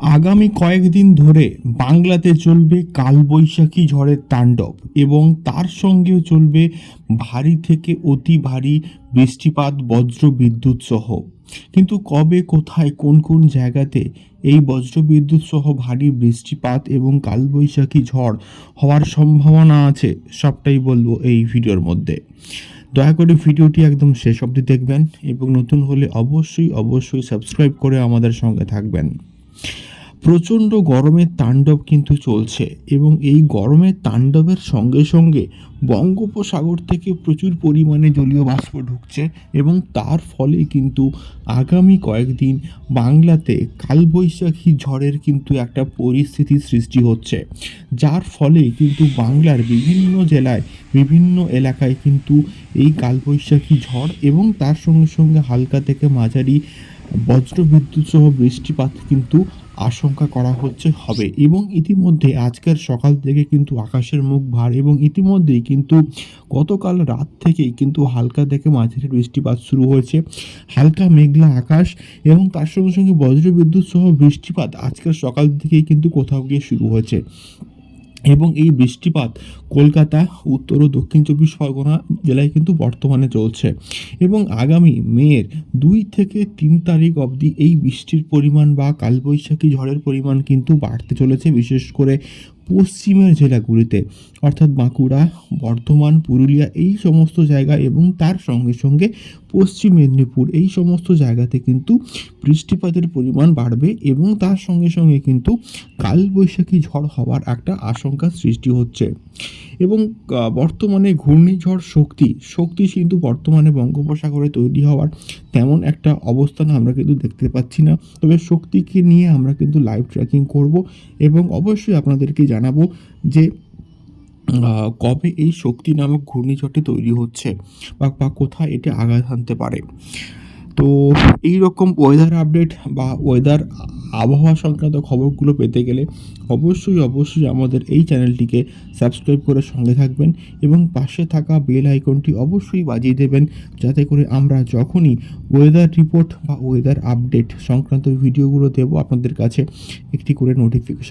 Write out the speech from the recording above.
আগামী কয়েকদিন ধরে বাংলাতে চলবে কালবৈশাখী ঝড়ের তাণ্ডব এবং তার সঙ্গেও চলবে ভারী থেকে অতি ভারী বৃষ্টিপাত, বজ্র বিদ্যুৎ সহ। কিন্তু কবে, কোথায়, কোন কোন জায়গাতে এই বজ্র বিদ্যুৎ সহ ভারী বৃষ্টিপাত এবং কালবৈশাখী ঝড় হওয়ার সম্ভাবনা আছে সবটাই বলব এই ভিডিওর মধ্যে। দয়া করে ভিডিওটি একদম শেষ অবধি দেখবেন এবং নতুন হলে অবশ্যই অবশ্যই সাবস্ক্রাইব করে আমাদের সঙ্গে থাকবেন। প্রচণ্ড গরমের তাণ্ডব কিন্তু চলছে এবং এই গরমের তাণ্ডবের সঙ্গে সঙ্গে বঙ্গোপসাগর থেকে প্রচুর পরিমাণে জলীয় বাষ্প ঢুকছে এবং তার ফলে কিন্তু আগামী কয়েকদিন বাংলাতে কালবৈশাখী ঝড়ের কিন্তু একটা পরিস্থিতি সৃষ্টি হচ্ছে। যার ফলে কিন্তু বাংলার বিভিন্ন জেলায়, বিভিন্ন এলাকায় কিন্তু এই কালবৈশাখী ঝড় এবং তার সঙ্গে সঙ্গে হালকা থেকে মাঝারি বজ্রবিদ্যুৎ সহ বৃষ্টিপাত কিন্তু আশঙ্কা করা হচ্ছে, হবে। এবং ইতিমধ্যে আজকের সকাল থেকে কিন্তু আকাশের মুখ ভার এবং ইতিমধ্যেই কিন্তু গতকাল রাত থেকেই কিন্তু হালকা থেকে মাঝারি বৃষ্টিপাত শুরু হয়েছে। হালকা মেঘলা আকাশ এবং তার সঙ্গে সঙ্গে বজ্রবিদ্যুৎ সহ বৃষ্টিপাত আজকের সকাল থেকেই কিন্তু কোথাও গিয়ে শুরু হয়েছে। এবং এই বৃষ্টিপাত কলকাতা, উত্তর ও দক্ষিণ চব্বিশ পরগনা জেলায় কিন্তু বর্তমানে চলছে। এবং আগামী মেয়ের দুই থেকে তিন তারিখ অবধি এই বৃষ্টির পরিমাণ বা কালবৈশাখী ঝড়ের পরিমাণ কিন্তু বাড়তে চলেছে। বিশেষ করে পশ্চিমের জেলাগুলিতে, অর্থাৎ বাঁকুড়া, বর্ধমান, পুরুলিয়া এই সমস্ত জায়গা এবং তার সঙ্গে সঙ্গে পশ্চিম মেদিনীপুর এই সমস্ত জায়গাতে কিন্তু বৃষ্টিপাতের পরিমাণ বাড়বে এবং তার সঙ্গে সঙ্গে কিন্তু কালবৈশাখী ঝড় হওয়ার একটা আশঙ্কা সৃষ্টি হচ্ছে। এবং বর্তমানে ঘূর্ণিঝড় শক্তি শক্তি কিন্তু বর্তমানে বঙ্গোপসাগরে তৈরি হওয়ার তেমন একটা অবস্থান আমরা কিন্তু দেখতে পাচ্ছি না। তবে শক্তিকে নিয়ে আমরা কিন্তু লাইভ ট্র্যাকিং করব এবং অবশ্যই আপনাদেরকে জানাব যে কবে এই শক্তি নামক ঘূর্ণিঝড়টি তৈরি হচ্ছে বা কোথায় এটা আঘাত হানতে পারে। তো এই রকম ওয়েদার আপডেট বা ওয়েদার আবহাওয়া সংক্রান্ত খবরগুলো পেতে গেলে অবশ্যই অবশ্যই আমাদের এই চ্যানেলটিকে সাবস্ক্রাইব করে সঙ্গে থাকবেন এবং পাশে থাকা বেল আইকনটি অবশ্যই বাজিয়ে দেবেন যাতে করে আমরা যখনই ওয়েদার রিপোর্ট বা ওয়েদার আপডেট সংক্রান্ত ভিডিওগুলো দেবো আপনাদের কাছে একটি করে নোটিফিকেশন